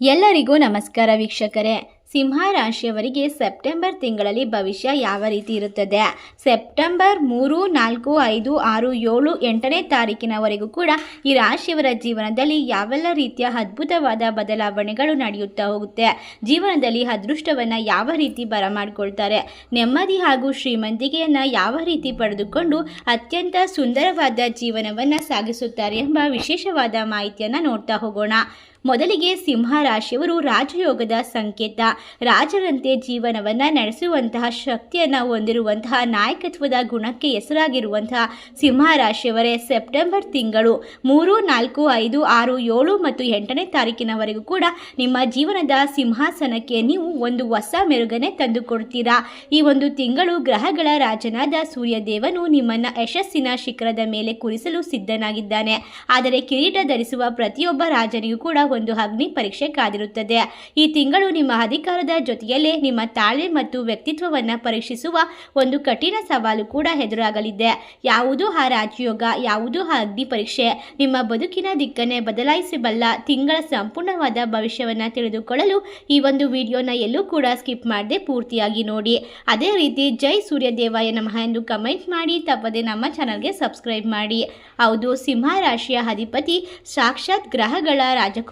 ಎಲ್ಲರಿಗೂ ನಮಸ್ಕಾರ ವೀಕ್ಷಕರೇ. ಸಿಂಹ ರಾಶಿಯವರಿಗೆ ಸೆಪ್ಟೆಂಬರ್ ತಿಂಗಳಲ್ಲಿ ಭವಿಷ್ಯ ಯಾವ ರೀತಿ ಇರುತ್ತದೆ? ಸೆಪ್ಟೆಂಬರ್ ಮೂರು, ನಾಲ್ಕು, ಐದು, ಆರು, ಏಳು, ಎಂಟನೇ ತಾರೀಕಿನವರೆಗೂ ಕೂಡ ಈ ರಾಶಿಯವರ ಜೀವನದಲ್ಲಿ ಯಾವೆಲ್ಲ ರೀತಿಯ ಅದ್ಭುತವಾದ ಬದಲಾವಣೆಗಳು ನಡೆಯುತ್ತಾ ಹೋಗುತ್ತೆ? ಜೀವನದಲ್ಲಿ ಅದೃಷ್ಟವನ್ನು ಯಾವ ರೀತಿ ಬರಮಾಡಿಕೊಳ್ತಾರೆ? ನೆಮ್ಮದಿ ಹಾಗೂ ಶ್ರೀಮಂತಿಕೆಯನ್ನು ಯಾವ ರೀತಿ ಪಡೆದುಕೊಂಡು ಅತ್ಯಂತ ಸುಂದರವಾದ ಜೀವನವನ್ನು ಸಾಗಿಸುತ್ತಾರೆ ಎಂಬ ವಿಶೇಷವಾದ ಮಾಹಿತಿಯನ್ನು ನೋಡ್ತಾ ಹೋಗೋಣ. ಮೊದಲಿಗೆ ಸಿಂಹ ರಾಶಿಯವರು ರಾಜಯೋಗದ ಸಂಕೇತ. ರಾಜರಂತೆ ಜೀವನವನ್ನು ನಡೆಸುವಂತಹ ಶಕ್ತಿಯನ್ನು ಹೊಂದಿರುವಂತಹ ನಾಯಕತ್ವದ ಗುಣಕ್ಕೆ ಹೆಸರಾಗಿರುವಂತಹ ಸಿಂಹ ರಾಶಿಯವರೇ ಸೆಪ್ಟೆಂಬರ್ ತಿಂಗಳು ಮೂರು, ನಾಲ್ಕು, ಐದು, ಆರು, ಏಳು ಮತ್ತು ಎಂಟನೇ ತಾರೀಕಿನವರೆಗೂ ಕೂಡ ನಿಮ್ಮ ಜೀವನದ ಸಿಂಹಾಸನಕ್ಕೆ ನೀವು ಒಂದು ಹೊಸ ಮೆರುಗನೆ ತಂದುಕೊಡ್ತೀರಾ. ಈ ಒಂದು ತಿಂಗಳು ಗ್ರಹಗಳ ರಾಜನಾದ ಸೂರ್ಯದೇವನು ನಿಮ್ಮನ್ನು ಯಶಸ್ಸಿನ ಶಿಖರದ ಮೇಲೆ ಕುರಿಸಲು ಸಿದ್ಧನಾಗಿದ್ದಾನೆ. ಆದರೆ ಕಿರೀಟ ಧರಿಸುವ ಪ್ರತಿಯೊಬ್ಬ ರಾಜನಿಗೂ ಕೂಡ ಒಂದು ಅಗ್ನಿ ಪರೀಕ್ಷೆ ಕಾದಿರುತ್ತದೆ. ಈ ತಿಂಗಳು ನಿಮ್ಮ ಅಧಿಕಾರದ ಜೊತೆಯಲ್ಲೇ ನಿಮ್ಮ ತಾಳ್ಮೆ ಮತ್ತು ವ್ಯಕ್ತಿತ್ವವನ್ನು ಪರೀಕ್ಷಿಸುವ ಒಂದು ಕಠಿಣ ಸವಾಲು ಕೂಡ ಎದುರಾಗಲಿದೆ. ಯಾವುದೂ ಆ ರಾಜಯೋಗ, ಯಾವುದೂ ಆ ಅಗ್ನಿ ಪರೀಕ್ಷೆ ನಿಮ್ಮ ಬದುಕಿನ ದಿಕ್ಕನ್ನೇ ಬದಲಾಯಿಸಬಲ್ಲ ತಿಂಗಳ ಸಂಪೂರ್ಣವಾದ ಭವಿಷ್ಯವನ್ನು ತಿಳಿದುಕೊಳ್ಳಲು ಈ ಒಂದು ವಿಡಿಯೋನ ಎಲ್ಲೂ ಕೂಡ ಸ್ಕಿಪ್ ಮಾಡದೆ ಪೂರ್ತಿಯಾಗಿ ನೋಡಿ. ಅದೇ ರೀತಿ ಜೈ ಸೂರ್ಯದೇವಾಯ ನಮಃ ಎಂದು ಕಮೆಂಟ್ ಮಾಡಿ, ತಪ್ಪದೆ ನಮ್ಮ ಚಾನಲ್ಗೆ ಸಬ್ಸ್ಕ್ರೈಬ್ ಮಾಡಿ. ಹೌದು, ಸಿಂಹ ರಾಶಿಯ ಅಧಿಪತಿ, ಸಾಕ್ಷಾತ್ ಗ್ರಹಗಳ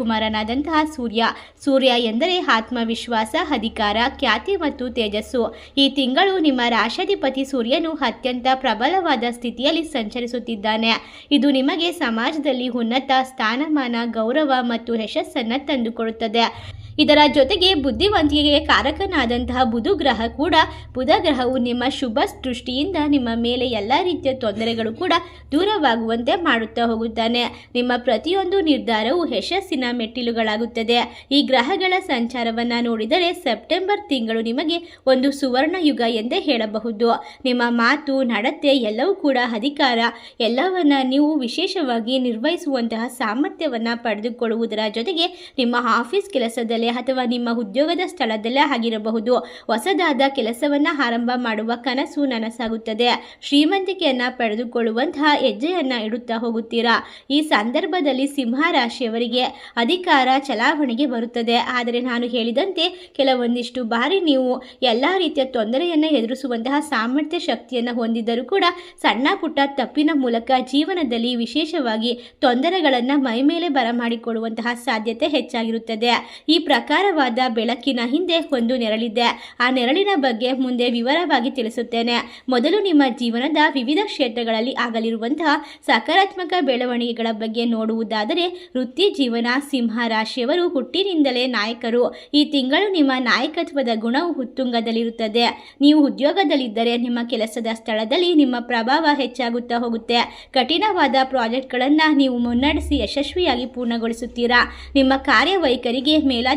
ರಾಜಕುಮಾರನಾದಂತಹ ಸೂರ್ಯ. ಸೂರ್ಯ ಎಂದರೆ ಆತ್ಮವಿಶ್ವಾಸ, ಅಧಿಕಾರ, ಖ್ಯಾತಿ ಮತ್ತು ತೇಜಸ್ಸು. ಈ ತಿಂಗಳು ನಿಮ್ಮ ರಾಶಾಧಿಪತಿ ಸೂರ್ಯನು ಅತ್ಯಂತ ಪ್ರಬಲವಾದ ಸ್ಥಿತಿಯಲ್ಲಿ ಸಂಚರಿಸುತ್ತಿದ್ದಾನೆ. ಇದು ನಿಮಗೆ ಸಮಾಜದಲ್ಲಿ ಉನ್ನತ ಸ್ಥಾನಮಾನ, ಗೌರವ ಮತ್ತು ಯಶಸ್ಸನ್ನು ತಂದುಕೊಡುತ್ತದೆ. ಇದರ ಜೊತೆಗೆ ಬುದ್ಧಿವಂತಿಕೆಗೆ ಕಾರಕನಾದಂತಹ ಬುಧ ಗ್ರಹ ಕೂಡ ಬುಧ ಗ್ರಹವು ನಿಮ್ಮ ಶುಭ ದೃಷ್ಟಿಯಿಂದ ನಿಮ್ಮ ಮೇಲೆ ಎಲ್ಲ ರೀತಿಯ ತೊಂದರೆಗಳು ಕೂಡ ದೂರವಾಗುವಂತೆ ಮಾಡುತ್ತಾ ಹೋಗುತ್ತಾನೆ. ನಿಮ್ಮ ಪ್ರತಿಯೊಂದು ನಿರ್ಧಾರವು ಯಶಸ್ಸಿನ ಮೆಟ್ಟಿಲುಗಳಾಗುತ್ತದೆ. ಈ ಗ್ರಹಗಳ ಸಂಚಾರವನ್ನು ನೋಡಿದರೆ ಸೆಪ್ಟೆಂಬರ್ ತಿಂಗಳು ನಿಮಗೆ ಒಂದು ಸುವರ್ಣ ಯುಗ ಎಂದೇ ಹೇಳಬಹುದು. ನಿಮ್ಮ ಮಾತು, ನಡತೆ ಎಲ್ಲವೂ ಕೂಡ ಅಧಿಕಾರ. ಎಲ್ಲವನ್ನ ನೀವು ವಿಶೇಷವಾಗಿ ನಿರ್ವಹಿಸುವಂತಹ ಸಾಮರ್ಥ್ಯವನ್ನು ಪಡೆದುಕೊಳ್ಳುವುದರ ಜೊತೆಗೆ ನಿಮ್ಮ ಆಫೀಸ್ ಕೆಲಸದಲ್ಲಿ ಅಥವಾ ನಿಮ್ಮ ಉದ್ಯೋಗದ ಸ್ಥಳದಲ್ಲೇ ಆಗಿರಬಹುದು. ಹೊಸದಾದ ಕೆಲಸವನ್ನ ಆರಂಭ ಮಾಡುವ ಕನಸು ನನಸಾಗುತ್ತದೆ. ಶ್ರೀಮಂತಿಕೆಯನ್ನ ಪಡೆದುಕೊಳ್ಳುವಂತಹ ಹೆಜ್ಜೆಯನ್ನ ಇಡುತ್ತಾ ಹೋಗುತ್ತೀರಾ? ಈ ಸಂದರ್ಭದಲ್ಲಿ ಸಿಂಹ ರಾಶಿಯವರಿಗೆ ಅಧಿಕಾರ ಚಲಾವಣೆಗೆ ಬರುತ್ತದೆ. ಆದರೆ ನಾನು ಹೇಳಿದಂತೆ ಕೆಲವೊಂದಿಷ್ಟು ಬಾರಿ ನೀವು ಎಲ್ಲ ರೀತಿಯ ತೊಂದರೆಯನ್ನು ಎದುರಿಸುವಂತಹ ಸಾಮರ್ಥ್ಯ ಶಕ್ತಿಯನ್ನು ಹೊಂದಿದ್ದರೂ ಕೂಡ ಸಣ್ಣ ಪುಟ್ಟ ತಪ್ಪಿನ ಮೂಲಕ ಜೀವನದಲ್ಲಿ ವಿಶೇಷವಾಗಿ ತೊಂದರೆಗಳನ್ನು ಮೈಮೇಲೆ ಬರಮಾಡಿಕೊಳ್ಳುವಂತಹ ಸಾಧ್ಯತೆ ಹೆಚ್ಚಾಗಿರುತ್ತದೆ. ಈ ಪ್ರಕಾರವಾದ ಬೆಳಕಿನ ಹಿಂದೆ ಒಂದು ನೆರಳಿದೆ. ಆ ನೆರಳಿನ ಬಗ್ಗೆ ಮುಂದೆ ವಿವರವಾಗಿ ತಿಳಿಸುತ್ತೇನೆ. ಮೊದಲು ನಿಮ್ಮ ಜೀವನದ ವಿವಿಧ ಕ್ಷೇತ್ರಗಳಲ್ಲಿ ಆಗಲಿರುವಂತಹ ಸಕಾರಾತ್ಮಕ ಬೆಳವಣಿಗೆಗಳ ಬಗ್ಗೆ ನೋಡುವುದಾದರೆ ವೃತ್ತಿ ಜೀವನ, ಸಿಂಹ ರಾಶಿಯವರು ಹುಟ್ಟಿನಿಂದಲೇ ನಾಯಕರು. ಈ ತಿಂಗಳು ನಿಮ್ಮ ನಾಯಕತ್ವದ ಗುಣವು ಉತ್ತುಂಗದಲ್ಲಿರುತ್ತದೆ. ನೀವು ಉದ್ಯೋಗದಲ್ಲಿದ್ದರೆ ನಿಮ್ಮ ಕೆಲಸದ ಸ್ಥಳದಲ್ಲಿ ನಿಮ್ಮ ಪ್ರಭಾವ ಹೆಚ್ಚಾಗುತ್ತಾ ಹೋಗುತ್ತೆ. ಕಠಿಣವಾದ ಪ್ರಾಜೆಕ್ಟ್ಗಳನ್ನು ನೀವು ಮುನ್ನಡೆಸಿ ಯಶಸ್ವಿಯಾಗಿ ಪೂರ್ಣಗೊಳಿಸುತ್ತೀರಾ? ನಿಮ್ಮ ಕಾರ್ಯವೈಖರಿಗೆ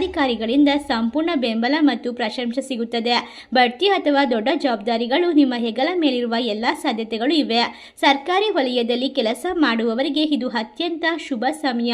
ಮೇಲಾಧಿಕಾರಿಗಳಿಂದ ಸಂಪೂರ್ಣ ಬೆಂಬಲ ಮತ್ತು ಪ್ರಶಂಸೆ ಸಿಗುತ್ತದೆ. ಬಡ್ತಿ ಅಥವಾ ದೊಡ್ಡ ಜವಾಬ್ದಾರಿಗಳು ನಿಮ್ಮ ಹೆಗಲ ಮೇಲಿರುವ ಎಲ್ಲ ಸಾಧ್ಯತೆಗಳು ಇವೆ. ಸರ್ಕಾರಿ ವಲಯದಲ್ಲಿ ಕೆಲಸ ಮಾಡುವವರಿಗೆ ಇದು ಅತ್ಯಂತ ಶುಭ ಸಮಯ.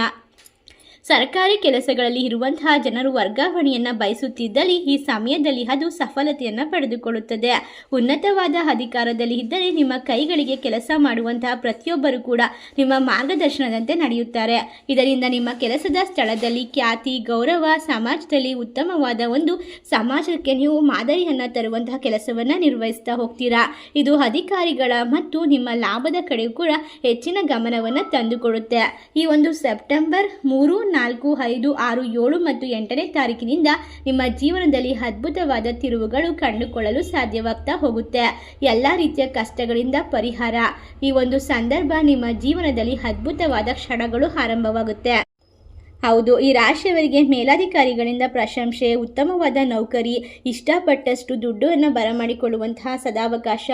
ಸರ್ಕಾರಿ ಕೆಲಸಗಳಲ್ಲಿ ಇರುವಂತಹ ಜನರು ವರ್ಗಾವಣೆಯನ್ನು ಬಯಸುತ್ತಿದ್ದಲ್ಲಿ ಈ ಸಮಯದಲ್ಲಿ ಅದು ಸಫಲತೆಯನ್ನು ಪಡೆದುಕೊಳ್ಳುತ್ತದೆ. ಉನ್ನತವಾದ ಅಧಿಕಾರದಲ್ಲಿ ಇದ್ದರೆ ನಿಮ್ಮ ಕೈಗಳಿಗೆ ಕೆಲಸ ಮಾಡುವಂತಹ ಪ್ರತಿಯೊಬ್ಬರು ಕೂಡ ನಿಮ್ಮ ಮಾರ್ಗದರ್ಶನದಂತೆ ನಡೆಯುತ್ತಾರೆ. ಇದರಿಂದ ನಿಮ್ಮ ಕೆಲಸದ ಸ್ಥಳದಲ್ಲಿ ಖ್ಯಾತಿ, ಗೌರವ, ಸಮಾಜದಲ್ಲಿ ಉತ್ತಮವಾದ ಒಂದು ಸಮಾಜಕ್ಕೆ ನೀವು ಮಾದರಿಯನ್ನು ತರುವಂತಹ ಕೆಲಸವನ್ನು ನಿರ್ವಹಿಸ್ತಾ ಹೋಗ್ತೀರಾ. ಇದು ಅಧಿಕಾರಿಗಳ ಮತ್ತು ನಿಮ್ಮ ಲಾಭದ ಕಡೆಗೂ ಕೂಡ ಹೆಚ್ಚಿನ ಗಮನವನ್ನು ತಂದುಕೊಡುತ್ತೆ. ಈ ಒಂದು ಸೆಪ್ಟೆಂಬರ್ ಮೂರು ನಾಲ್ಕು ಐದು ಆರು ಏಳು ಮತ್ತು ಎಂಟನೇ ತಾರೀಕಿನಿಂದ ನಿಮ್ಮ ಜೀವನದಲ್ಲಿ ಅದ್ಭುತವಾದ ತಿರುವುಗಳು ಕಂಡುಕೊಳ್ಳಲು ಸಾಧ್ಯವಾಗ್ತಾ ಹೋಗುತ್ತೆ. ಎಲ್ಲ ರೀತಿಯ ಕಷ್ಟಗಳಿಂದ ಪರಿಹಾರ. ಈ ಒಂದು ಸಂದರ್ಭ ನಿಮ್ಮ ಜೀವನದಲ್ಲಿ ಅದ್ಭುತವಾದ ಕ್ಷಣಗಳು ಆರಂಭವಾಗುತ್ತೆ. ಹೌದು, ಈ ರಾಶಿಯವರಿಗೆ ಮೇಲಾಧಿಕಾರಿಗಳಿಂದ ಪ್ರಶಂಸೆ, ಉತ್ತಮವಾದ ನೌಕರಿ, ಇಷ್ಟಪಟ್ಟಷ್ಟು ದುಡ್ಡನ್ನು ಬರಮಾಡಿಕೊಳ್ಳುವಂತಹ ಸದಾವಕಾಶ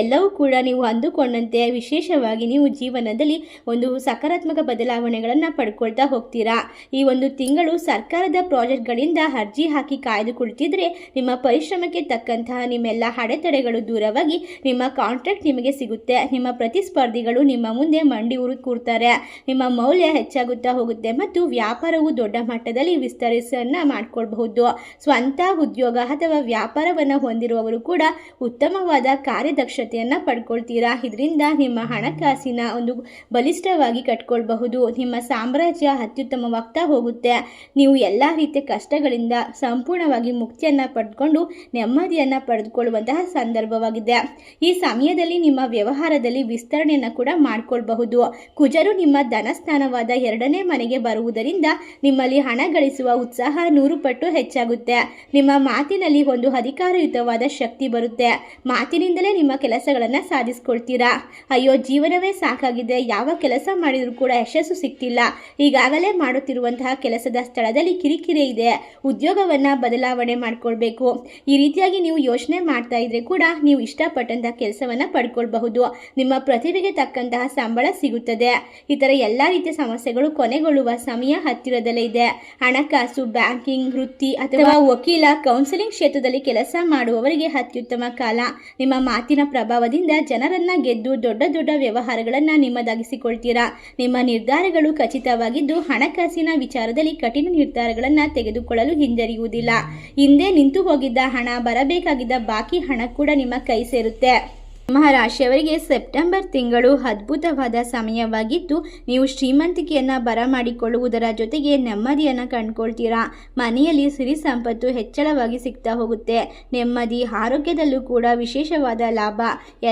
ಎಲ್ಲವೂ ಕೂಡ ನೀವು ಅಂದುಕೊಂಡಂತೆ ವಿಶೇಷವಾಗಿ ನೀವು ಜೀವನದಲ್ಲಿ ಒಂದು ಸಕಾರಾತ್ಮಕ ಬದಲಾವಣೆಗಳನ್ನು ಪಡ್ಕೊಳ್ತಾ ಹೋಗ್ತೀರಾ? ಈ ಒಂದು ತಿಂಗಳು ಸರ್ಕಾರದ ಪ್ರಾಜೆಕ್ಟ್ಗಳಿಂದ ಅರ್ಜಿ ಹಾಕಿ ಕಾಯ್ದುಕೊಳ್ತಿದ್ರೆ ನಿಮ್ಮ ಪರಿಶ್ರಮಕ್ಕೆ ತಕ್ಕಂತಹ ನಿಮ್ಮೆಲ್ಲ ಅಡೆತಡೆಗಳು ದೂರವಾಗಿ ನಿಮ್ಮ ಕಾಂಟ್ರಾಕ್ಟ್ ನಿಮಗೆ ಸಿಗುತ್ತೆ. ನಿಮ್ಮ ಪ್ರತಿಸ್ಪರ್ಧಿಗಳು ನಿಮ್ಮ ಮುಂದೆ ಮಂಡಿ ಉರು ಕೂರ್ತಾರೆ. ನಿಮ್ಮ ಮೌಲ್ಯ ಹೆಚ್ಚಾಗುತ್ತಾ ಹೋಗುತ್ತೆ ಮತ್ತು ವ್ಯಾಪಾರ ವ್ಯಾಪಾರವು ದೊಡ್ಡ ಮಟ್ಟದಲ್ಲಿ ವಿಸ್ತರಿಸನ್ನ ಮಾಡಿಕೊಳ್ಬಹುದು. ಸ್ವಂತ ಉದ್ಯೋಗ ಅಥವಾ ವ್ಯಾಪಾರವನ್ನು ಹೊಂದಿರುವವರು ಕೂಡ ಉತ್ತಮವಾದ ಕಾರ್ಯದಕ್ಷತೆಯನ್ನು ಪಡ್ಕೊಳ್ತೀರಾ? ಇದರಿಂದ ನಿಮ್ಮ ಹಣಕಾಸಿನ ಒಂದು ಬಲಿಷ್ಠವಾಗಿ ಕಟ್ಕೊಳ್ಬಹುದು. ನಿಮ್ಮ ಸಾಮ್ರಾಜ್ಯ ಅತ್ಯುತ್ತಮವಾಗ್ತಾ ಹೋಗುತ್ತೆ. ನೀವು ಎಲ್ಲ ರೀತಿಯ ಕಷ್ಟಗಳಿಂದ ಸಂಪೂರ್ಣವಾಗಿ ಮುಕ್ತಿಯನ್ನು ಪಡ್ಕೊಂಡು ನೆಮ್ಮದಿಯನ್ನು ಪಡೆದುಕೊಳ್ಳುವಂತಹ ಸಂದರ್ಭವಾಗಿದೆ. ಈ ಸಮಯದಲ್ಲಿ ನಿಮ್ಮ ವ್ಯವಹಾರದಲ್ಲಿ ವಿಸ್ತರಣೆಯನ್ನು ಕೂಡ ಮಾಡಿಕೊಳ್ಬಹುದು. ಕುಜರು ನಿಮ್ಮ ಧನಸ್ಥಾನವಾದ ಎರಡನೇ ಮನೆಗೆ ಬರುವುದರಿಂದ ನಿಮ್ಮಲ್ಲಿ ಹಣ ಗಳಿಸುವ ಉತ್ಸಾಹ ನೂರು ಪಟ್ಟು ಹೆಚ್ಚಾಗುತ್ತೆ. ನಿಮ್ಮ ಮಾತಿನಲ್ಲಿ ಒಂದು ಅಧಿಕಾರಯುತವಾದ ಶಕ್ತಿ ಬರುತ್ತೆ. ಮಾತಿನಿಂದಲೇ ನಿಮ್ಮ ಕೆಲಸಗಳನ್ನು ಸಾಧಿಸ್ಕೊಳ್ತೀರಾ? ಅಯ್ಯೋ, ಜೀವನವೇ ಸಾಕಾಗಿದೆ. ಯಾವ ಕೆಲಸ ಮಾಡಿದರೂ ಕೂಡ ಯಶಸ್ಸು ಸಿಗ್ತಿಲ್ಲ. ಈಗಾಗಲೇ ಮಾಡುತ್ತಿರುವಂತಹ ಕೆಲಸದ ಸ್ಥಳದಲ್ಲಿ ಕಿರಿಕಿರಿ ಇದೆ. ಉದ್ಯೋಗವನ್ನು ಬದಲಾವಣೆ ಮಾಡಿಕೊಳ್ಬೇಕು. ಈ ರೀತಿಯಾಗಿ ನೀವು ಯೋಚನೆ ಮಾಡ್ತಾ ಇದ್ರೆ ಕೂಡ ನೀವು ಇಷ್ಟಪಟ್ಟಂತಹ ಕೆಲಸವನ್ನು ಪಡ್ಕೊಳ್ಬಹುದು. ನಿಮ್ಮ ಪ್ರತಿಭೆಗೆ ತಕ್ಕಂತಹ ಸಂಬಳ ಸಿಗುತ್ತದೆ. ಈ ಥರ ಎಲ್ಲ ರೀತಿಯ ಸಮಸ್ಯೆಗಳು ಕೊನೆಗೊಳ್ಳುವ ಸಮಯ ಹತ್ತಿರದಲ್ಲೇ ಇದೆ. ಹಣಕಾಸು, ಬ್ಯಾಂಕಿಂಗ್, ವೃತ್ತಿ ಅಥವಾ ವಕೀಲ, ಕೌನ್ಸಿಲಿಂಗ್ ಕ್ಷೇತ್ರದಲ್ಲಿ ಕೆಲಸ ಮಾಡುವವರಿಗೆ ಅತ್ಯುತ್ತಮ ಕಾಲ. ನಿಮ್ಮ ಮಾತಿನ ಪ್ರಭಾವದಿಂದ ಜನರನ್ನ ಗೆದ್ದು ದೊಡ್ಡ ದೊಡ್ಡ ವ್ಯವಹಾರಗಳನ್ನ ನಿಮ್ಮದಾಗಿಸಿಕೊಳ್ತೀರಾ? ನಿಮ್ಮ ನಿರ್ಧಾರಗಳು ಖಚಿತವಾಗಿದ್ದು ಹಣಕಾಸಿನ ವಿಚಾರದಲ್ಲಿ ಕಠಿಣ ನಿರ್ಧಾರಗಳನ್ನ ತೆಗೆದುಕೊಳ್ಳಲು ಹಿಂಜರಿಯುವುದಿಲ್ಲ. ಹಿಂದೆ ನಿಂತು ಹೋಗಿದ್ದ ಹಣ, ಬರಬೇಕಾಗಿದ್ದ ಬಾಕಿ ಹಣ ಕೂಡ ನಿಮ್ಮ ಕೈ ಸೇರುತ್ತೆ. ಮಹಾರಾಶಿಯವರಿಗೆ ಸೆಪ್ಟೆಂಬರ್ ತಿಂಗಳು ಅದ್ಭುತವಾದ ಸಮಯವಾಗಿದ್ದು, ನೀವು ಶ್ರೀಮಂತಿಕೆಯನ್ನು ಬರಮಾಡಿಕೊಳ್ಳುವುದರ ಜೊತೆಗೆ ನೆಮ್ಮದಿಯನ್ನು ಕಂಡುಕೊಳ್ತೀರಾ? ಮನೆಯಲ್ಲಿ ಸಿರಿ ಸಂಪತ್ತು ಹೆಚ್ಚಳವಾಗಿ ಸಿಗ್ತಾ ಹೋಗುತ್ತೆ. ನೆಮ್ಮದಿ, ಆರೋಗ್ಯದಲ್ಲೂ ಕೂಡ ವಿಶೇಷವಾದ ಲಾಭ.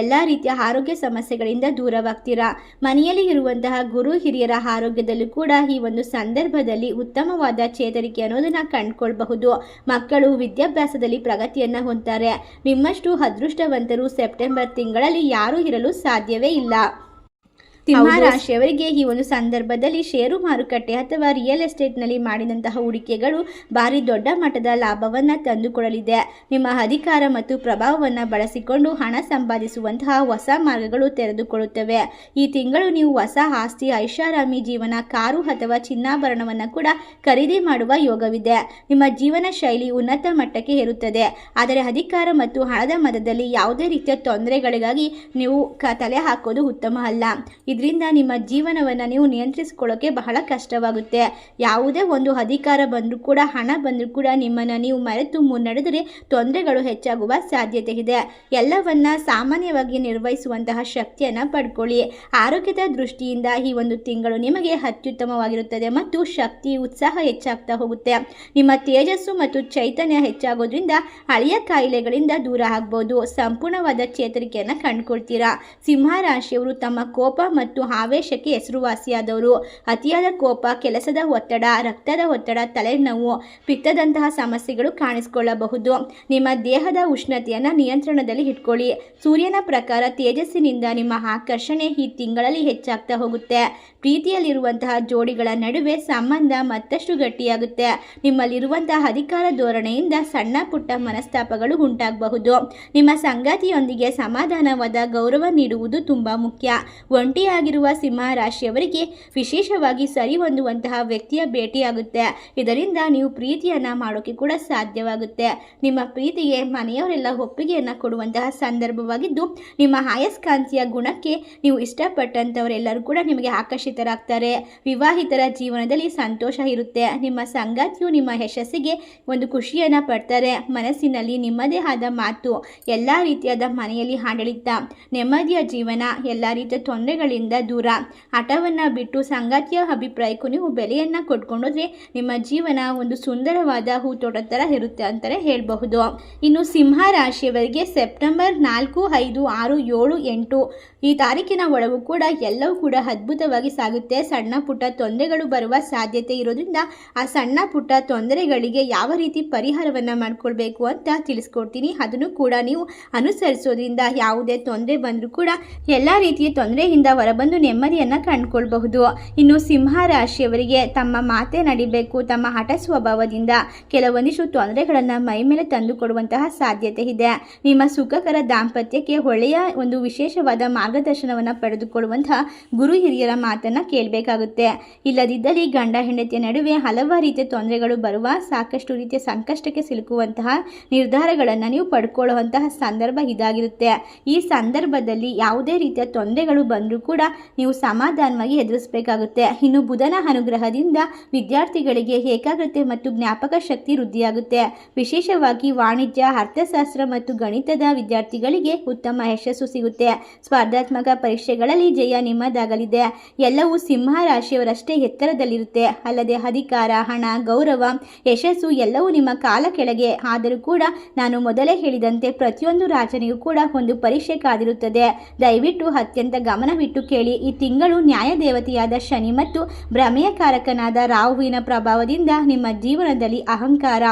ಎಲ್ಲ ರೀತಿಯ ಆರೋಗ್ಯ ಸಮಸ್ಯೆಗಳಿಂದ ದೂರವಾಗ್ತೀರಾ? ಮನೆಯಲ್ಲಿ ಇರುವಂತಹ ಗುರು ಹಿರಿಯರ ಆರೋಗ್ಯದಲ್ಲೂ ಕೂಡ ಈ ಒಂದು ಸಂದರ್ಭದಲ್ಲಿ ಉತ್ತಮವಾದ ಚೇತರಿಕೆ ಅನ್ನೋದನ್ನು ಕಂಡುಕೊಳ್ಬಹುದು. ಮಕ್ಕಳು ವಿದ್ಯಾಭ್ಯಾಸದಲ್ಲಿ ಪ್ರಗತಿಯನ್ನು ಹೊಂದ್ತಾರೆ. ನಿಮ್ಮಷ್ಟು ಅದೃಷ್ಟವಂತರು ಸೆಪ್ಟೆಂಬರ್ ತಿಂಗಳಲ್ಲಿ ಯಾರೂ ಇರಲು ಸಾಧ್ಯವೇ ಇಲ್ಲ. ಸಿಂಹರಾಶಿಯವರಿಗೆ ಈ ಒಂದು ಸಂದರ್ಭದಲ್ಲಿ ಷೇರು ಮಾರುಕಟ್ಟೆ ಅಥವಾ ರಿಯಲ್ ಎಸ್ಟೇಟ್ನಲ್ಲಿ ಮಾಡಿದಂತಹ ಹೂಡಿಕೆಗಳು ಭಾರಿ ದೊಡ್ಡ ಮಟ್ಟದ ಲಾಭವನ್ನು ತಂದುಕೊಡಲಿದೆ. ನಿಮ್ಮ ಅಧಿಕಾರ ಮತ್ತು ಪ್ರಭಾವವನ್ನು ಬಳಸಿಕೊಂಡು ಹಣ ಸಂಪಾದಿಸುವಂತಹ ಹೊಸ ಮಾರ್ಗಗಳು ತೆರೆದುಕೊಳ್ಳುತ್ತವೆ. ಈ ತಿಂಗಳು ನೀವು ಹೊಸ ಆಸ್ತಿ ಐಷಾರಾಮಿ ಜೀವನ ಕಾರು ಅಥವಾ ಚಿನ್ನಾಭರಣವನ್ನು ಕೂಡ ಖರೀದಿ ಮಾಡುವ ಯೋಗವಿದೆ. ನಿಮ್ಮ ಜೀವನ ಶೈಲಿ ಉನ್ನತ ಮಟ್ಟಕ್ಕೆ ಏರುತ್ತದೆ. ಆದರೆ ಅಧಿಕಾರ ಮತ್ತು ಹಣದ ಮದದಲ್ಲಿ ಯಾವುದೇ ರೀತಿಯ ತೊಂದರೆಗಳಿಗಾಗಿ ನೀವು ತಲೆ ಹಾಕೋದು ಉತ್ತಮ ಅಲ್ಲ. ಇದರಿಂದ ನಿಮ್ಮ ಜೀವನವನ್ನು ನೀವು ನಿಯಂತ್ರಿಸಿಕೊಳ್ಳೋಕೆ ಬಹಳ ಕಷ್ಟವಾಗುತ್ತೆ. ಯಾವುದೇ ಒಂದು ಅಧಿಕಾರ ಬಂದರೂ ಕೂಡ, ಹಣ ಬಂದರೂ ಕೂಡ ನಿಮ್ಮನ್ನು ನೀವು ಮರೆತು ಮುನ್ನಡೆದರೆ ತೊಂದರೆಗಳು ಹೆಚ್ಚಾಗುವ ಸಾಧ್ಯತೆ ಇದೆ. ಎಲ್ಲವನ್ನ ಸಾಮಾನ್ಯವಾಗಿ ನಿರ್ವಹಿಸುವಂತಹ ಶಕ್ತಿಯನ್ನು ಪಡ್ಕೊಳ್ಳಿ. ಆರೋಗ್ಯದ ದೃಷ್ಟಿಯಿಂದ ಈ ಒಂದು ತಿಂಗಳು ನಿಮಗೆ ಅತ್ಯುತ್ತಮವಾಗಿರುತ್ತದೆ ಮತ್ತು ಶಕ್ತಿ, ಉತ್ಸಾಹ ಹೆಚ್ಚಾಗ್ತಾ ಹೋಗುತ್ತೆ. ನಿಮ್ಮ ತೇಜಸ್ಸು ಮತ್ತು ಚೈತನ್ಯ ಹೆಚ್ಚಾಗೋದ್ರಿಂದ ಹಳೆಯ ಕಾಯಿಲೆಗಳಿಂದ ದೂರ ಆಗ್ಬೋದು. ಸಂಪೂರ್ಣವಾದ ಚೇತರಿಕೆಯನ್ನು ಕಂಡುಕೊಳ್ತೀರಾ. ಸಿಂಹ ರಾಶಿಯವರು ತಮ್ಮ ಕೋಪ ಮತ್ತು ಆವೇಶಕ್ಕೆ ಹೆಸರುವಾಸಿಯಾದವರು. ಅತಿಯಾದ ಕೋಪ, ಕೆಲಸದ ಒತ್ತಡ, ರಕ್ತದ ಒತ್ತಡ, ತಲೆನೋವು, ಪಿತ್ತದಂತಹ ಸಮಸ್ಯೆಗಳು ಕಾಣಿಸಿಕೊಳ್ಳಬಹುದು. ನಿಮ್ಮ ದೇಹದ ಉಷ್ಣತೆಯನ್ನು ನಿಯಂತ್ರಣದಲ್ಲಿ ಇಟ್ಕೊಳ್ಳಿ. ಸೂರ್ಯನ ಪ್ರಕಾರ ತೇಜಸ್ಸಿನಿಂದ ನಿಮ್ಮ ಆಕರ್ಷಣೆ ಈ ತಿಂಗಳಲ್ಲಿ ಹೆಚ್ಚಾಗ್ತಾ ಹೋಗುತ್ತೆ. ಪ್ರೀತಿಯಲ್ಲಿರುವಂತಹ ಜೋಡಿಗಳ ನಡುವೆ ಸಂಬಂಧ ಮತ್ತಷ್ಟು ಗಟ್ಟಿಯಾಗುತ್ತೆ. ನಿಮ್ಮಲ್ಲಿರುವಂತಹ ಅಧಿಕಾರ ಧೋರಣೆಯಿಂದ ಸಣ್ಣ ಪುಟ್ಟ ಮನಸ್ತಾಪಗಳು ಉಂಟಾಗಬಹುದು. ನಿಮ್ಮ ಸಂಗಾತಿಯೊಂದಿಗೆ ಸಮಾಧಾನವಾದ ಗೌರವ ನೀಡುವುದು ತುಂಬಾ ಮುಖ್ಯ. ಒಂಟಿಯಾಗಿರುವ ಸಿಂಹ ರಾಶಿಯವರಿಗೆ ವಿಶೇಷವಾಗಿ ಸರಿ ಹೊಂದುವಂತಹ ವ್ಯಕ್ತಿಯ ಭೇಟಿಯಾಗುತ್ತೆ. ಇದರಿಂದ ನೀವು ಪ್ರೀತಿಯನ್ನು ಮಾಡೋಕೆ ಕೂಡ ಸಾಧ್ಯವಾಗುತ್ತೆ. ನಿಮ್ಮ ಪ್ರೀತಿಗೆ ಮನೆಯವರೆಲ್ಲ ಒಪ್ಪಿಗೆಯನ್ನು ಕೊಡುವಂತಹ ಸಂದರ್ಭವಾಗಿದ್ದು, ನಿಮ್ಮ ಆಯಸ್ಕಾಂತಿಯ ಗುಣಕ್ಕೆ ನೀವು ಇಷ್ಟಪಟ್ಟಂಥವರೆಲ್ಲರೂ ಕೂಡ ನಿಮಗೆ ಆಕರ್ಷಿತರಾಗ್ತಾರೆ. ವಿವಾಹಿತರ ಜೀವನದಲ್ಲಿ ಸಂತೋಷ ಇರುತ್ತೆ. ನಿಮ್ಮ ಸಂಗಾತಿಯು ನಿಮ್ಮ ಯಶಸ್ಸಿಗೆ ಒಂದು ಖುಷಿಯನ್ನು ಪಡ್ತಾರೆ. ಮನಸ್ಸಿನಲ್ಲಿ ನಿಮ್ಮದೇ ಆದ ಮಾತು, ಎಲ್ಲ ರೀತಿಯಾದ ಮನೆಯಲ್ಲಿ ಆಡಳಿತ, ನೆಮ್ಮದಿಯ ಜೀವನ, ಎಲ್ಲ ರೀತಿಯ ತೊಂದರೆಗಳಿಂದ ದೂರ. ಹಠವನ್ನು ಬಿಟ್ಟು ಸಂಗಾತಿಯ ಅಭಿಪ್ರಾಯಕ್ಕೂ ನೀವು ಬೆಲೆಯನ್ನು ಕೊಟ್ಕೊಂಡೋದ್ರೆ ನಿಮ್ಮ ಜೀವನ ಒಂದು ಸುಂದರವಾದ ಹೂ ತೋಟ ಥರ ಇರುತ್ತೆ ಅಂತಲೇ ಹೇಳಬಹುದು. ಇನ್ನು ಸಿಂಹ ರಾಶಿಯವರಿಗೆ ಸೆಪ್ಟೆಂಬರ್ ನಾಲ್ಕು, ಐದು, ಆರು, ಏಳು, ಎಂಟು ಈ ತಾರೀಕಿನ ಒಳಗೂ ಕೂಡ ಎಲ್ಲವೂ ಕೂಡ ಅದ್ಭುತವಾಗಿ ಸಾಗುತ್ತೆ. ಸಣ್ಣ ಪುಟ್ಟ ತೊಂದರೆಗಳು ಬರುವ ಸಾಧ್ಯತೆ ಇರೋದ್ರಿಂದ ಆ ಸಣ್ಣ ಪುಟ್ಟ ತೊಂದರೆಗಳಿಗೆ ಯಾವ ರೀತಿ ಪರಿಹಾರವನ್ನು ಮಾಡ್ಕೊಳ್ಬೇಕು ಅಂತ ತಿಳಿಸ್ಕೊಡ್ತೀನಿ. ಅದನ್ನು ಕೂಡ ನೀವು ಅನುಸರಿಸೋದ್ರಿಂದ ಯಾವುದೇ ತೊಂದರೆ ಬಂದರೂ ಕೂಡ ಎಲ್ಲ ರೀತಿಯ ತೊಂದರೆಯಿಂದ ಹೊರಬಂದು ನೆಮ್ಮದಿಯನ್ನು ಕಂಡುಕೊಳ್ಬಹುದು. ಇನ್ನು ಸಿಂಹ ರಾಶಿಯವರಿಗೆ ತಮ್ಮ ಮಾತೆ ನಡಿಬೇಕು, ತಮ್ಮ ಹಠ ಸ್ವಭಾವದಿಂದ ಕೆಲವೊಂದಿಷ್ಟು ತೊಂದರೆಗಳನ್ನು ಮೈ ಮೇಲೆ ತಂದುಕೊಡುವಂತಹ ಸಾಧ್ಯತೆ ಇದೆ. ನಿಮ್ಮ ಸುಖಕರ ದಾಂಪತ್ಯಕ್ಕೆ ಒಳ್ಳೆಯ ಒಂದು ವಿಶೇಷವಾದ ಮಾರ್ಗದರ್ಶನವನ್ನು ಪಡೆದುಕೊಳ್ಳುವಂತಹ ಗುರು ಹಿರಿಯರ ಮಾತನ್ನು ಕೇಳಬೇಕಾಗುತ್ತೆ. ಇಲ್ಲದಿದ್ದಲ್ಲಿ ಗಂಡ ಹೆಂಡತಿಯ ನಡುವೆ ಹಲವಾರು ರೀತಿಯ ತೊಂದರೆಗಳು ಬರುವ ಸಾಕಷ್ಟು ರೀತಿಯ ಸಂಕಷ್ಟಕ್ಕೆ ಸಿಲುಕುವಂತಹ ನಿರ್ಧಾರಗಳನ್ನು ನೀವು ಪಡ್ಕೊಳ್ಳುವಂತಹ ಸಂದರ್ಭ ಇದಾಗಿರುತ್ತೆ. ಈ ಸಂದರ್ಭದಲ್ಲಿ ಯಾವುದೇ ರೀತಿಯ ತೊಂದರೆಗಳು ಬಂದರೂ ಕೂಡ ಕೂಡ ನೀವು ಸಮಾಧಾನವಾಗಿ ಎದುರಿಸಬೇಕಾಗುತ್ತೆ. ಇನ್ನು ಬುಧನ ಅನುಗ್ರಹದಿಂದ ವಿದ್ಯಾರ್ಥಿಗಳಿಗೆ ಏಕಾಗ್ರತೆ ಮತ್ತು ಜ್ಞಾಪಕ ಶಕ್ತಿ ವೃದ್ಧಿಯಾಗುತ್ತೆ. ವಿಶೇಷವಾಗಿ ವಾಣಿಜ್ಯ, ಅರ್ಥಶಾಸ್ತ್ರ ಮತ್ತು ಗಣಿತದ ವಿದ್ಯಾರ್ಥಿಗಳಿಗೆ ಉತ್ತಮ ಯಶಸ್ಸು ಸಿಗುತ್ತೆ. ಸ್ಪರ್ಧಾತ್ಮಕ ಪರೀಕ್ಷೆಗಳಲ್ಲಿ ಜಯ ನಿಮ್ಮದಾಗಲಿದೆ. ಎಲ್ಲವೂ ಸಿಂಹ ರಾಶಿಯವರಷ್ಟೇ ಎತ್ತರದಲ್ಲಿರುತ್ತೆ. ಅಲ್ಲದೆ ಅಧಿಕಾರ, ಹಣ, ಗೌರವ, ಯಶಸ್ಸು ಎಲ್ಲವೂ ನಿಮ್ಮ ಕಾಲ ಕೆಳಗೆ. ಆದರೂ ಕೂಡ ನಾನು ಮೊದಲೇ ಹೇಳಿದಂತೆ ಪ್ರತಿಯೊಂದು ರಾಜನಿಗೂ ಕೂಡ ಒಂದು ಪರೀಕ್ಷೆ ಕಾದಿರುತ್ತದೆ. ದಯವಿಟ್ಟು ಅತ್ಯಂತ ಗಮನವಿಟ್ಟು ಕೇಳಿ ಈ ತಿಂಗಳು ನ್ಯಾಯ ದೇವತೆಯಾದ ಶನಿ ಮತ್ತು ಭ್ರಮೆಯ ಕಾರಕನಾದ ರಾಹುವಿನ ಪ್ರಭಾವದಿಂದ ನಿಮ್ಮ ಜೀವನದಲ್ಲಿ ಅಹಂಕಾರ,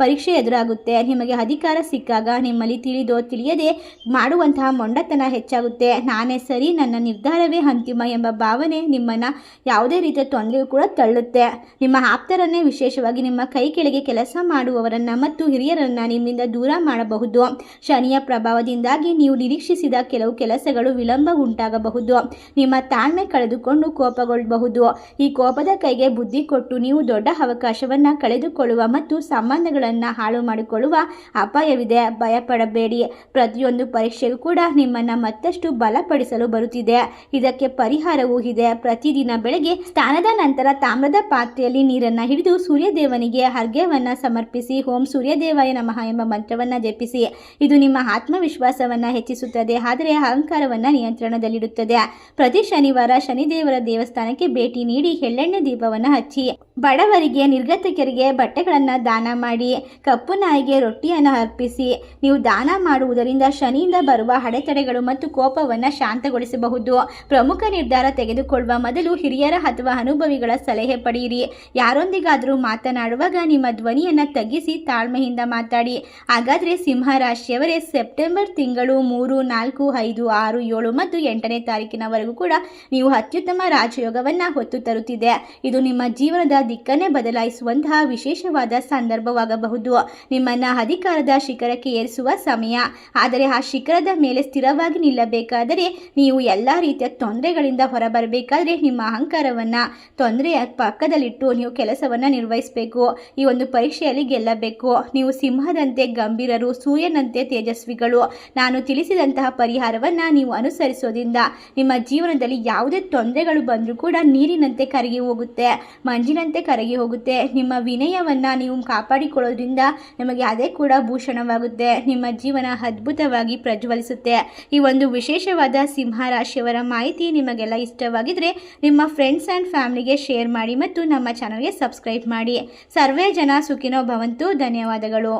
ಪರೀಕ್ಷೆ ಎದುರಾಗುತ್ತೆ. ನಿಮಗೆ ಅಧಿಕಾರ ಸಿಕ್ಕಾಗ ನಿಮ್ಮಲ್ಲಿ ತಿಳಿದೋ ತಿಳಿಯದೆ ಮಾಡುವಂತಹ ಮೊಂಡತನ ಹೆಚ್ಚಾಗುತ್ತೆ. ನಾನೇ ಸರಿ, ನನ್ನ ನಿರ್ಧಾರವೇ ಅಂತಿಮ ಎಂಬ ಭಾವನೆ ನಿಮ್ಮನ್ನು ಯಾವುದೇ ರೀತಿಯ ತೊಂದರೆಯೂ ಕೂಡ ತಳ್ಳುತ್ತೆ. ನಿಮ್ಮ ಆಪ್ತರನ್ನೇ ವಿಶೇಷವಾಗಿ ನಿಮ್ಮ ಕೈ ಕೆಳಗೆ ಕೆಲಸ ಮಾಡುವವರನ್ನ ಮತ್ತು ಹಿರಿಯರನ್ನ ನಿಮ್ಮಿಂದ ದೂರ ಮಾಡಬಹುದು. ಶನಿಯ ಪ್ರಭಾವದಿಂದಾಗಿ ನೀವು ನಿರೀಕ್ಷಿಸಿದ ಕೆಲವು ಕೆಲಸಗಳು ವಿಳಂಬ ಉಂಟಾಗಬಹುದು. ನಿಮ್ಮ ತಾಳ್ಮೆ ಕಳೆದುಕೊಂಡು ಕೋಪಗೊಳ್ಳಬಹುದು. ಈ ಕೋಪದ ಕೈಗೆ ಬುದ್ಧಿ ಕೊಟ್ಟು ನೀವು ದೊಡ್ಡ ಅವಕಾಶವನ್ನ ಕಳೆದುಕೊಳ್ಳುವ ಮತ್ತು ಸಂಬಂಧಗಳನ್ನು ಹಾಳು ಮಾಡಿಕೊಳ್ಳುವ ಅಪಾಯವಿದೆ. ಭಯಪಡಬೇಡಿ. ಪ್ರತಿಯೊಂದು ಪರೀಕ್ಷೆಗೂ ಕೂಡ ನಿಮ್ಮನ್ನ ಮತ್ತಷ್ಟು ಬಲಪಡಿಸಲು ಬರುತ್ತಿದೆ. ಇದಕ್ಕೆ ಪರಿಹಾರವೂ ಇದೆ. ಪ್ರತಿದಿನ ಬೆಳಗ್ಗೆ ಸ್ನಾನದ ನಂತರ ತಾಮ್ರದ ಪಾತ್ರೆಯಲ್ಲಿ ನೀರನ್ನ ಹಿಡಿದು ಸೂರ್ಯದೇವನಿಗೆ ಅರ್ಘ್ಯವನ್ನ ಸಮರ್ಪಿಸಿ, ಓಂ ಸೂರ್ಯದೇವಾಯ ನಮಃ ಎಂಬ ಮಂತ್ರವನ್ನ ಜಪಿಸಿ. ಇದು ನಿಮ್ಮ ಆತ್ಮವಿಶ್ವಾಸವನ್ನ ಹೆಚ್ಚಿಸುತ್ತದೆ. ಆದರೆ ಅಹಂಕಾರವನ್ನ ನಿಯಂತ್ರಣದಲ್ಲಿಡುತ್ತದೆ. ಪ್ರತಿ ಶನಿವಾರ ಶನಿದೇವರ ದೇವಸ್ಥಾನಕ್ಕೆ ಭೇಟಿ ನೀಡಿ ಎಳ್ಳೆಣ್ಣೆ ದೀಪವನ್ನ ಹಚ್ಚಿ, ಬಡವರಿಗೆ, ನಿರ್ಗತಿಕರಿಗೆ ಬಟ್ಟೆಗಳನ್ನು ದಾನ ಮಾಡಿ, ಕಪ್ಪು ನಾಯಿಗೆ ರೊಟ್ಟಿಯನ್ನು ಅರ್ಪಿಸಿ, ನೀವು ದಾನ ಮಾಡುವುದರಿಂದ ಶನಿಯಿಂದ ಬರುವ ಅಡೆತಡೆಗಳು ಮತ್ತು ಕೋಪವನ್ನು ಶಾಂತಗೊಳಿಸಬಹುದು. ಪ್ರಮುಖ ನಿರ್ಧಾರ ತೆಗೆದುಕೊಳ್ಳುವ ಮೊದಲು ಹಿರಿಯರ ಅಥವಾ ಅನುಭವಿಗಳ ಸಲಹೆ ಪಡೆಯಿರಿ. ಯಾರೊಂದಿಗಾದರೂ ಮಾತನಾಡುವಾಗ ನಿಮ್ಮ ಧ್ವನಿಯನ್ನು ತಗ್ಗಿಸಿ ತಾಳ್ಮೆಯಿಂದ ಮಾತಾಡಿ. ಹಾಗಾದರೆ ಸಿಂಹ ರಾಶಿಯವರೇ, ಸೆಪ್ಟೆಂಬರ್ ತಿಂಗಳು ಮೂರು, ನಾಲ್ಕು, ಐದು, ಆರು, ಏಳು ಮತ್ತು ಎಂಟನೇ ತಾರೀಕಿನವರೆಗೂ ಕೂಡ ನೀವು ಅತ್ಯುತ್ತಮ ರಾಜಯೋಗವನ್ನು ಹೊತ್ತು ತರುತ್ತಿದೆ. ಇದು ನಿಮ್ಮ ಜೀವನದ ದಿಕ್ಕನ್ನೇ ಬದಲಾಯಿಸುವಂತಹ ವಿಶೇಷವಾದ ಸಂದರ್ಭವಾಗಬಹುದು. ನಿಮ್ಮನ್ನ ಅಧಿಕಾರದ ಶಿಖರಕ್ಕೆ ಏರಿಸುವ ಸಮಯ. ಆದರೆ ಆ ಶಿಖರದ ಮೇಲೆ ಸ್ಥಿರವಾಗಿ ನಿಲ್ಲಬೇಕಾದರೆ ನೀವು ಎಲ್ಲ ರೀತಿಯ ತೊಂದರೆಗಳಿಂದ ಹೊರಬರಬೇಕಾದ್ರೆ ನಿಮ್ಮ ಅಹಂಕಾರವನ್ನ ತೊಂದರೆಯ ಪಕ್ಕದಲ್ಲಿಟ್ಟು ನೀವು ಕೆಲಸವನ್ನ ನಿರ್ವಹಿಸಬೇಕು. ಈ ಒಂದು ಪರೀಕ್ಷೆಯಲ್ಲಿ ಗೆಲ್ಲಬೇಕು. ನೀವು ಸಿಂಹದಂತೆ, ಗಂಭೀರರು, ಸೂರ್ಯನಂತೆ ತೇಜಸ್ವಿಗಳು. ನಾನು ತಿಳಿಸಿದಂತಹ ಪರಿಹಾರವನ್ನ ನೀವು ಅನುಸರಿಸೋದ್ರಿಂದ ನಿಮ್ಮ ಜೀವನದಲ್ಲಿ ಯಾವುದೇ ತೊಂದರೆಗಳು ಬಂದರೂ ಕೂಡ ನೀರಿನಂತೆ ಕರಗಿ ಹೋಗುತ್ತೆ, ಮಂಜಿನಂತೆ ಕರಗಿ ಹೋಗುತ್ತೆ. ನಿಮ್ಮ ವಿನಯವನ್ನ ನೀವು ಕಾಪಾಡಿಕೊಳ್ಳೋದ್ರಿಂದ ನಿಮಗೆ ಅದೇ ಕೂಡ ಭೂಷಣವಾಗುತ್ತೆ. ನಿಮ್ಮ ಜೀವನ ಅದ್ಭುತವಾಗಿ ಪ್ರಜ್ವಲಿಸುತ್ತೆ. ಈ ಒಂದು ವಿಶೇಷವಾದ ಸಿಂಹ ರಾಶಿಯವರ ಮಾಹಿತಿ ನಿಮಗೆಲ್ಲ ಇಷ್ಟವಾಗಿದ್ರೆ ನಿಮ್ಮ ಫ್ರೆಂಡ್ಸ್ ಆ್ಯಂಡ್ ಫ್ಯಾಮಿಲಿಗೆ ಶೇರ್ ಮಾಡಿ ಮತ್ತು ನಮ್ಮ ಚಾನಲ್ಗೆ ಸಬ್ಸ್ಕ್ರೈಬ್ ಮಾಡಿ. ಸರ್ವೇ ಜನ ಸುಖಿನೋ ಭವಂತು. ಧನ್ಯವಾದಗಳು.